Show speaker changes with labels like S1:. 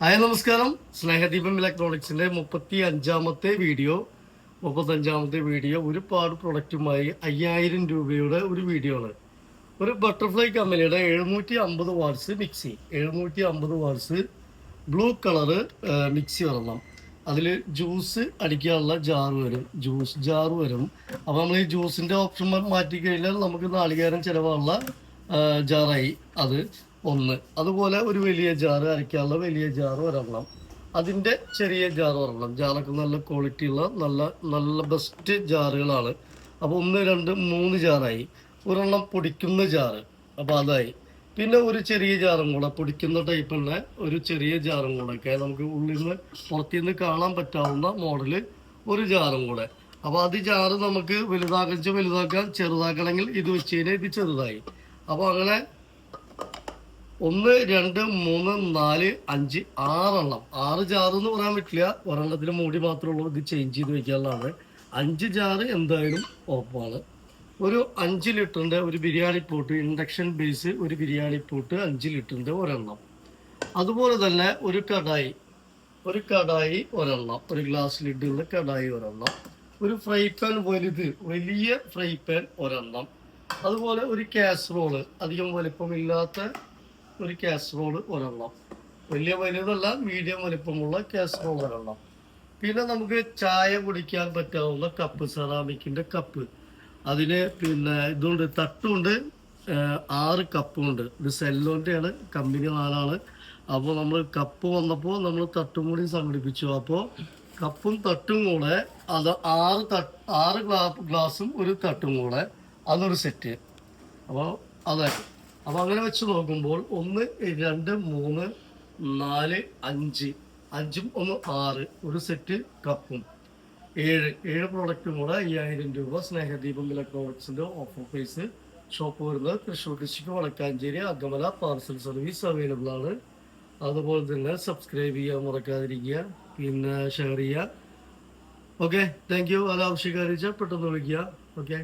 S1: Hi നമസ്കാരം. സ്നേഹദീപം ഇലക്ട്രോണിക്സിന്റെ മുപ്പത്തി അഞ്ചാമത്തെ വീഡിയോ. മുപ്പത്തഞ്ചാമത്തെ വീഡിയോ ഒരുപാട് പ്രൊഡക്റ്റുമായി അയ്യായിരം രൂപയുടെ ഒരു വീഡിയോ ആണ്. ഒരു ബട്ടർഫ്ലൈ കമ്പനിയുടെ എഴുന്നൂറ്റി അമ്പത് വാട്സ് മിക്സി. എഴുന്നൂറ്റി അമ്പത് വാട്സ് ബ്ലൂ കളറ് മിക്സി വരണം അതിൽ ജ്യൂസ് അടിക്കാനുള്ള ജാർ വരും. ജ്യൂസ് ജാർ വരും. അപ്പോൾ നമ്മൾ ഈ ജ്യൂസിന്റെ ഓപ്ഷൻ മാറ്റി കഴിഞ്ഞാൽ നമുക്ക് നാളികേരം ചിലവാനുള്ള ആ, ജാറായി അത്. ഒന്ന്. അതുപോലെ ഒരു വലിയ ജാറ് അരയ്ക്കാനുള്ള വലിയ ജാറ് ഒരെണ്ണം. അതിന്റെ ചെറിയ ജാർ ഒരെണ്ണം. ജാറൊക്കെ നല്ല ക്വാളിറ്റി ഉള്ള നല്ല നല്ല ബെസ്റ്റ് ജാറുകളാണ് അപ്പോൾ ഒന്ന് രണ്ട് മൂന്ന് ജാറായി ഒരെണ്ണം പൊടിക്കുന്ന ജാറ് അപ്പോൾ അതായി. പിന്നെ ഒരു ചെറിയ ജാറും കൂടെ പൊടിക്കുന്ന ടൈപ്പുള്ള ഒരു ചെറിയ ജാറും കൂടെ ഒക്കെ നമുക്ക് ഉള്ളിൽ നിന്ന് പുറത്തു നിന്ന് കാണാൻ പറ്റാവുന്ന മോഡൽ ഒരു ജാറും കൂടെ. അപ്പോൾ അത് ജാറ് നമുക്ക് വലുതാക്കിച്ച് വലുതാക്കാൻ ചെറുതാക്കണമെങ്കിൽ ഇത് വെച്ച് കഴിഞ്ഞാൽ ഇത് ചെറുതായി. അപ്പോൾ അങ്ങനെ ഒന്ന് രണ്ട് മൂന്ന് നാല് അഞ്ച് ആറെണ്ണം. ആറ് ജാറ് എന്ന് പറയാൻ പറ്റില്ല. ഒരെണ്ണത്തിന് മൂടി മാത്രമേ ഉള്ളൂ. ഇത് ചേഞ്ച് ചെയ്ത് വെക്കാനുള്ളതാണ്. അഞ്ച് ജാറ് എന്തായാലും ഉറപ്പാണ് ഒരു അഞ്ച് ലിറ്ററിന്റെ ഒരു ബിരിയാണി പോട്ട് ഇൻഡക്ഷൻ ബേസ് ഒരു ബിരിയാണി പോട്ട് അഞ്ച് ലിറ്ററിന്റെ ഒരെണ്ണം. അതുപോലെ തന്നെ ഒരു കടായി ഒരു കടായി ഒരെണ്ണം. ഒരു ഗ്ലാസ് ലിഡുള്ള കടായി ഒരെണ്ണം. ഒരു ഫ്രൈ പാൻ വലുത് വലിയ ഫ്രൈ പാൻ ഒരെണ്ണം. അതുപോലെ ഒരു കാസറോൾ അധികം വലിപ്പമില്ലാത്ത ഒരു കാസറോൾ ഒരെണ്ണം. വലിയ വലുതല്ല മീഡിയം വലിപ്പമുള്ള കാസറോൾ ഒരെണ്ണം. പിന്നെ നമുക്ക് ചായ കുടിക്കാൻ പറ്റാവുന്ന കപ്പ് സെറാമിക്കിന്റെ കപ്പ് അതിന് പിന്നെ ഇതുണ്ട് തട്ടുണ്ട് ആറ് കപ്പുണ്ട് ഇത് സെല്ലോന്റെയാണ് കമ്പനി നാലാണ്. അപ്പോൾ നമ്മൾ കപ്പ് വന്നപ്പോൾ നമ്മൾ തട്ടും കൂടി സംഘടിപ്പിച്ചു. അപ്പോൾ കപ്പും തട്ടും കൂടെ അത് ആറ് തട്ട് ആറ് ഗ്ലാ ഗ്ലാസും ഒരു തട്ടും കൂടെ. അതൊരു സെറ്റ് അപ്പോൾ അതെ അപ്പോൾ അങ്ങനെ വെച്ച് നോക്കുമ്പോൾ ഒന്ന് രണ്ട് മൂന്ന് നാല് അഞ്ച്. അഞ്ചും ഒന്ന് ആറ്. ഒരു സെറ്റ് കപ്പും ഏഴ്. ഏഴ് പ്രോഡക്റ്റും കൂടെ അയ്യായിരം രൂപ സ്നേഹദീപം ഇലക്ട്രോണിക്സിന്റെ ഓഫർ പ്രൈസ് ഷോപ്പ് വരുന്നത് Thrissur district Vadakkanchery Akamala parcel service available ആണ്. അതുപോലെ തന്നെ സബ്സ്ക്രൈബ് ചെയ്യാൻ മറക്കാതിരിക്കുക. പിന്നെ ഷെയർ ചെയ്യുക. ഓക്കെ താങ്ക് യു അത് ആവശ്യക്കാരിച്ചാൽ പെട്ടെന്ന് വിളിക്കുക. ഓക്കെ